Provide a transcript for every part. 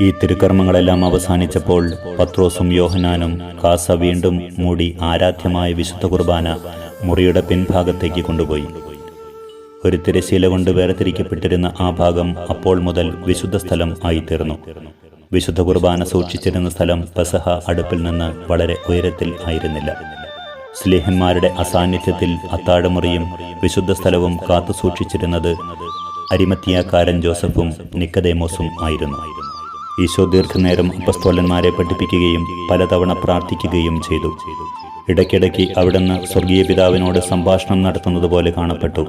ഈ തിരുക്കർമ്മങ്ങളെല്ലാം അവസാനിച്ചപ്പോൾ പത്രോസും യോഹനാനും കാസ വീണ്ടും മൂടി ആരാധ്യമായ വിശുദ്ധ കുർബാന മുറിയുടെ പിൻഭാഗത്തേക്ക് കൊണ്ടുപോയി. ഒരു തിരശീല കൊണ്ട് വേർതിരിക്കപ്പെട്ടിരുന്ന ആ ഭാഗം അപ്പോൾ മുതൽ വിശുദ്ധ സ്ഥലം ആയിത്തീർന്നു. വിശുദ്ധ കുർബാന സൂക്ഷിച്ചിരുന്ന സ്ഥലം പെസഹ അടുപ്പിൽ നിന്ന് വളരെ ഉയരത്തിൽ ആയിരുന്നില്ല. സ്ലേഹന്മാരുടെ അസാന്നിധ്യത്തിൽ അത്താഴമുറിയും വിശുദ്ധ സ്ഥലവും കാത്തു സൂക്ഷിച്ചിരുന്നത് അരിമത്തിയാക്കാരൻ ജോസഫും നിക്കദേമോസും ആയിരുന്നു. ഈശോ ദീർഘനേരം അപ്പസ്തോലന്മാരെ പഠിപ്പിക്കുകയും പലതവണ പ്രാർത്ഥിക്കുകയും ചെയ്തു. ഇടയ്ക്കിടയ്ക്ക് അവിടുന്ന് സ്വർഗീയ പിതാവിനോട് സംഭാഷണം നടത്തുന്നത് പോലെ കാണപ്പെട്ടു.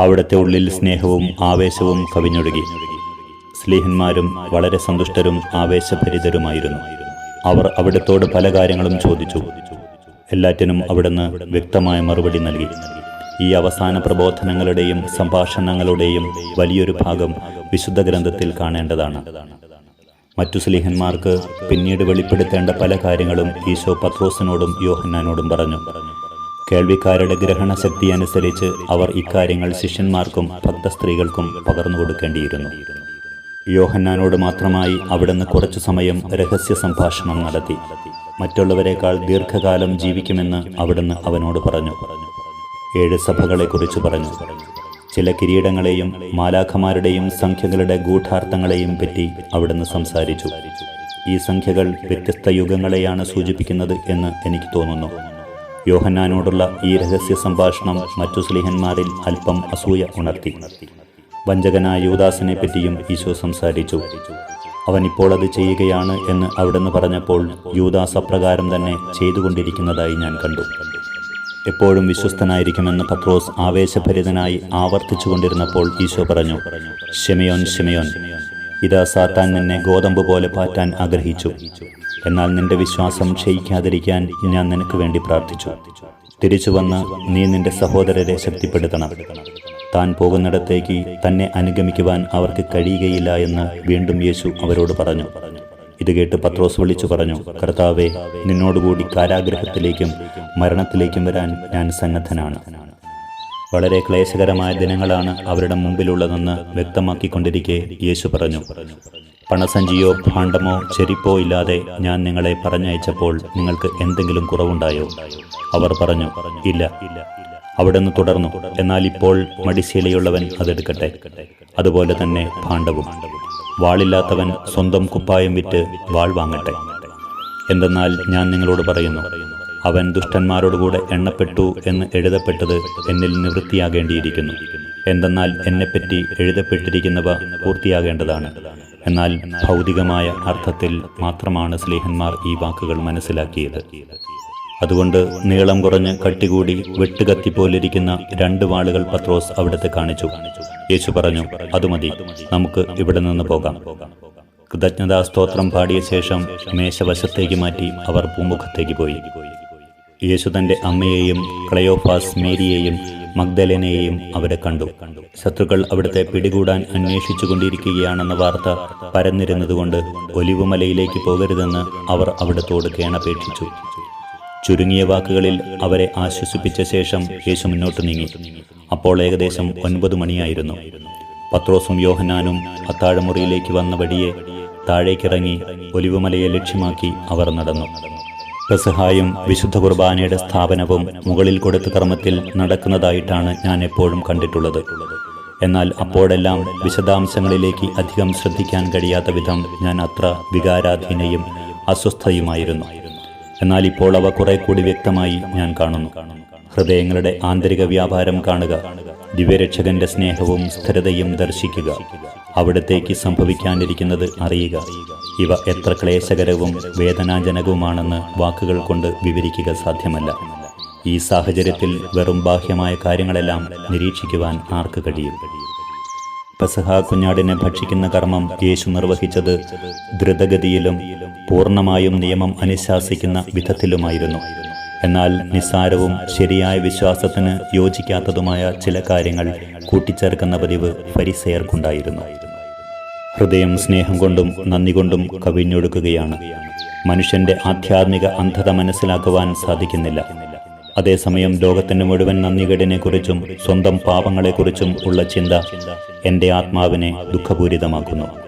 അവിടുത്തെ ഉള്ളിൽ സ്നേഹവും ആവേശവും കവിഞ്ഞൊഴുകി. സ്ലീഹന്മാരും വളരെ സന്തുഷ്ടരും ആവേശഭരിതരുമായിരുന്നു. അവർ അവിടത്തോട് പല കാര്യങ്ങളും ചോദിച്ചു. എല്ലാറ്റിനും അവിടുന്ന് വ്യക്തമായ മറുപടി നൽകി. ഈ അവസാന പ്രബോധനങ്ങളുടെയും സംഭാഷണങ്ങളുടെയും വലിയൊരു ഭാഗം വിശുദ്ധ ഗ്രന്ഥത്തിൽ കാണേണ്ടതാണ്. മറ്റു സ്ലീഹന്മാർക്ക് പിന്നീട് വെളിപ്പെടുത്തേണ്ട പല കാര്യങ്ങളും ഈശോ പത്രോസിനോടും യോഹന്നാനോടും പറഞ്ഞു. കേൾവിക്കാരുടെ ഗ്രഹണശക്തി അനുസരിച്ച് അവർ ഇക്കാര്യങ്ങൾ ശിഷ്യന്മാർക്കും ഭക്തസ്ത്രീകൾക്കും പകർന്നു കൊടുക്കേണ്ടിയിരുന്നു. യോഹന്നാനോട് മാത്രമായി അവിടുന്ന് കുറച്ചു സമയം രഹസ്യ സംഭാഷണം നടത്തി. മറ്റുള്ളവരെക്കാൾ ദീർഘകാലം ജീവിക്കുമെന്ന് അവിടുന്ന് അവനോട് പറഞ്ഞു. ഏഴ് സഭകളെക്കുറിച്ച് പറഞ്ഞു. ചില കിരീടങ്ങളെയും മാലാഖമാരുടെയും സംഖ്യകളുടെ ഗൂഢാർത്ഥങ്ങളെയും പറ്റി അവിടുന്ന് സംസാരിച്ചു. ഈ സംഖ്യകൾ വ്യത്യസ്ത യുഗങ്ങളെയാണ് സൂചിപ്പിക്കുന്നത് എന്ന് എനിക്ക് തോന്നുന്നു. യോഹന്നാനോടുള്ള ഈ രഹസ്യ സംഭാഷണം മറ്റു സ്ലിഹന്മാരിൽ അല്പം അസൂയ ഉണർത്തി. വഞ്ചകനായ യുവദാസിനെ പറ്റിയും ഈശോ സംസാരിച്ചു. അവൻ ഇപ്പോൾ അത് ചെയ്യുകയാണ് എന്ന് അവിടുന്ന് പറഞ്ഞപ്പോൾ യൂദാസ് അപ്രകാരം തന്നെ ചെയ്തുകൊണ്ടിരിക്കുന്നതായി ഞാൻ കണ്ടു. എപ്പോഴും വിശ്വസ്തനായിരിക്കുമെന്ന് പത്രോസ് ആവേശഭരിതനായി ആവർത്തിച്ചുകൊണ്ടിരുന്നപ്പോൾ ഈശോ പറഞ്ഞു ഷെമയോൻ ഷെമയോൻ ഇതാ സാത്താൻ നിന്നെ ഗോതമ്പ് പോലെ പാറ്റാൻ ആഗ്രഹിച്ചു. എന്നാൽ നിന്റെ വിശ്വാസം ക്ഷയിക്കാതിരിക്കാൻ ഞാൻ നിനക്ക് വേണ്ടി പ്രാർത്ഥിച്ചു. തിരിച്ചു വന്ന് നീ നിന്റെ സഹോദരരെ ശക്തിപ്പെടുത്തണം. താൻ പോകുന്നിടത്തേക്ക് തന്നെ അനുഗമിക്കുവാൻ അവർക്ക് കഴിയുകയില്ല എന്ന് വീണ്ടും യേശു അവരോട് പറഞ്ഞു. ഇത് കേട്ട് പത്രോസ് വിളിച്ചു പറഞ്ഞു കർത്താവെ നിന്നോടുകൂടി കാരാഗ്രഹത്തിലേക്കും മരണത്തിലേക്കും വരാൻ ഞാൻ സന്നദ്ധനാണ്. വളരെ ക്ലേശകരമായ ദിനങ്ങളാണ് അവരുടെ മുമ്പിലുള്ളതെന്ന് വ്യക്തമാക്കിക്കൊണ്ടിരിക്കെ യേശു പറഞ്ഞു. പണസഞ്ചിയോ ഭാണ്ഡമോ ചെരിപ്പോ ഇല്ലാതെ ഞാൻ നിങ്ങളെ പറഞ്ഞയച്ചപ്പോൾ നിങ്ങൾക്ക് എന്തെങ്കിലും കുറവുണ്ടായോ? അവർ പറഞ്ഞു ഇല്ല അവിടുന്ന് തുടർന്നു. എന്നാൽ ഇപ്പോൾ മടിശീലയുള്ളവൻ അതെടുക്കട്ടെ. അതുപോലെ തന്നെ ഭാണ്ഡവും. വാളില്ലാത്തവൻ സ്വന്തം കുപ്പായം വിറ്റ് വാൾ വാങ്ങട്ടെ. എന്തെന്നാൽ ഞാൻ നിങ്ങളോട് പറയുന്നു അവൻ ദുഷ്ടന്മാരോടുകൂടെ എണ്ണപ്പെട്ടു എന്ന് എഴുതപ്പെട്ടത് എന്നിൽ നിവൃത്തിയാകേണ്ടിയിരിക്കുന്നു. എന്തെന്നാൽ എന്നെപ്പറ്റി എഴുതപ്പെട്ടിരിക്കുന്നവ പൂർത്തിയാകേണ്ടതാണ്. എന്നാൽ ഭൗതികമായ അർത്ഥത്തിൽ മാത്രമാണ് സ്ലേഹന്മാർ ഈ വാക്കുകൾ മനസ്സിലാക്കിയത്. അതുകൊണ്ട് നീളം കുറഞ്ഞ് കട്ടികൂടി വെട്ടുകത്തിപ്പോലിരിക്കുന്ന രണ്ട് വാളുകൾ പത്രോസ് അവിടുത്തെ കാണിച്ചു. യേശു പറഞ്ഞു അത് മതി നമുക്ക് ഇവിടെ നിന്ന് പോകാം. കൃതജ്ഞതാ സ്തോത്രം പാടിയ ശേഷം മേശവശത്തേക്ക് മാറ്റി അവർ പൂമുഖത്തേക്ക് പോയി. യേശു തന്റെ അമ്മയെയും ക്ലയോഫാസ് മേരിയെയും മഗ്ദലനെയും അവരെ കണ്ടു. ശത്രുക്കൾ അവിടുത്തെ പിടികൂടാൻ അന്വേഷിച്ചു കൊണ്ടിരിക്കുകയാണെന്ന വാർത്ത പരന്നിരുന്നതുകൊണ്ട് ഒലിവുമലയിലേക്ക് പോകരുതെന്ന് അവർ അവിടത്തോട് കേണപേക്ഷിച്ചു. ചുരുങ്ങിയ വാക്കുകളിൽ അവരെ ആശ്വസിപ്പിച്ച ശേഷം യേശു മുന്നോട്ട് നീങ്ങി. അപ്പോൾ ഏകദേശം ഒൻപത് മണിയായിരുന്നു. പത്രോസും യോഹനാനും അത്താഴമുറിയിലേക്ക് വന്ന വഴിയെ താഴേക്കിറങ്ങി ഒലിവുമലയെ ലക്ഷ്യമാക്കി അവർ നടന്നു. പെസഹായും വിശുദ്ധ കുർബാനയുടെ സ്ഥാപനവും മുകളിൽ കൊടുത്ത കർമ്മത്തിൽ നടക്കുന്നതായിട്ടാണ് ഞാൻ എപ്പോഴും കണ്ടിട്ടുള്ളത്. എന്നാൽ അപ്പോഴെല്ലാം വിശദാംശങ്ങളിലേക്ക് അധികം ശ്രദ്ധിക്കാൻ കഴിയാത്ത വിധം ഞാൻ അത്ര വികാരാധീനയും അസ്വസ്ഥയുമായിരുന്നു. എന്നാൽ ഇപ്പോൾ അവ കുറെ കൂടി വ്യക്തമായി ഞാൻ കാണുന്നു. ഹൃദയങ്ങളുടെ ആന്തരിക വ്യാപാരം കാണുക. ദിവ്യരക്ഷകന്റെ സ്നേഹവും സ്ഥിരതയും ദർശിക്കുക. അവിടത്തേക്ക് സംഭവിക്കാനിരിക്കുന്നത് അറിയുക. ഇവ എത്ര ക്ലേശകരവും വേദനാജനകവുമാണെന്ന് വാക്കുകൾ കൊണ്ട് വിവരിക്കുക സാധ്യമല്ല. ഈ സാഹചര്യത്തിൽ വെറും ബാഹ്യമായ കാര്യങ്ങളെല്ലാം നിരീക്ഷിക്കുവാൻ ആർക്ക് കഴിയും? പെസഹ കുഞ്ഞാടിനെ ഭക്ഷിക്കുന്ന കർമ്മം യേശു നിർവഹിച്ചത് ദ്രുതഗതിയിലും പൂർണമായും നിയമം അനുശാസിക്കുന്ന വിധത്തിലുമായിരുന്നു. എന്നാൽ നിസ്സാരവും ശരിയായ വിശ്വാസത്തിന് യോജിക്കാത്തതുമായ ചില കാര്യങ്ങൾ കൂട്ടിച്ചേർക്കുന്ന പതിവ് ഫരിസയർക്കുണ്ടായിരുന്നു. ഹൃദയം സ്നേഹം കൊണ്ടും നന്ദി കൊണ്ടും കവിഞ്ഞൊടുക്കുകയാണ് മനുഷ്യന്റെ ആധ്യാത്മിക അന്ധത മനസ്സിലാക്കുവാൻ സാധിക്കുന്നില്ല. അതേസമയം ലോകത്തിന്റെ മുഴുവൻ നന്ദികേടിനെക്കുറിച്ചും സ്വന്തം പാപങ്ങളെക്കുറിച്ചും ഉള്ള ചിന്ത എന്റെ ആത്മാവിനെ ദുഃഖപൂരിതമാക്കുന്നു.